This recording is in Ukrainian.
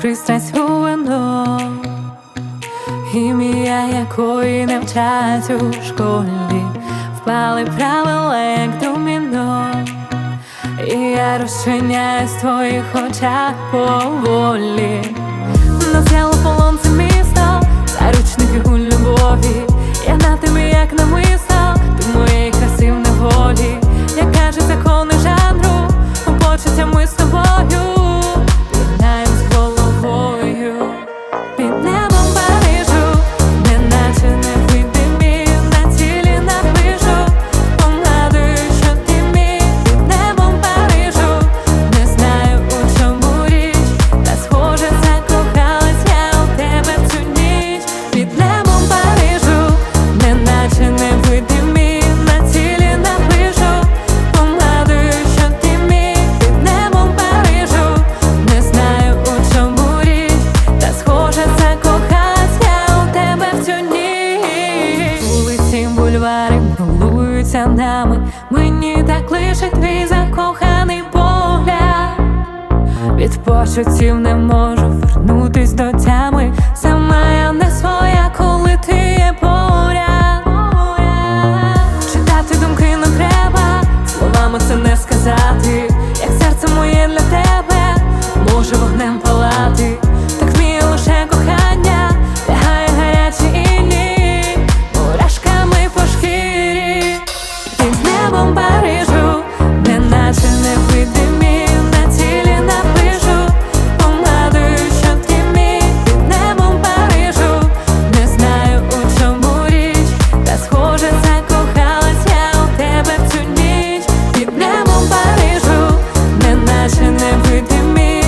пристрасть у вино, ім'я якої не вчать у школі, впали правила, як доміно, і я розчиняю в твоїх очах поволі. Під хмари милуються нами, мені так лише твій закоханий погляд. Від почуттів не можу вернутись до тями. Сама я не своя, коли ти є поряд. Читати думки не треба, словами це не сказати, як серце моє для тебе, може вогнем палати білому де наче невидимі на тілі напишу, помладую щотки мій під небом Парижу, не знаю у чому річ, та схоже, закохалась у тебе цю ніч, під небом Парижу, де наче невидимі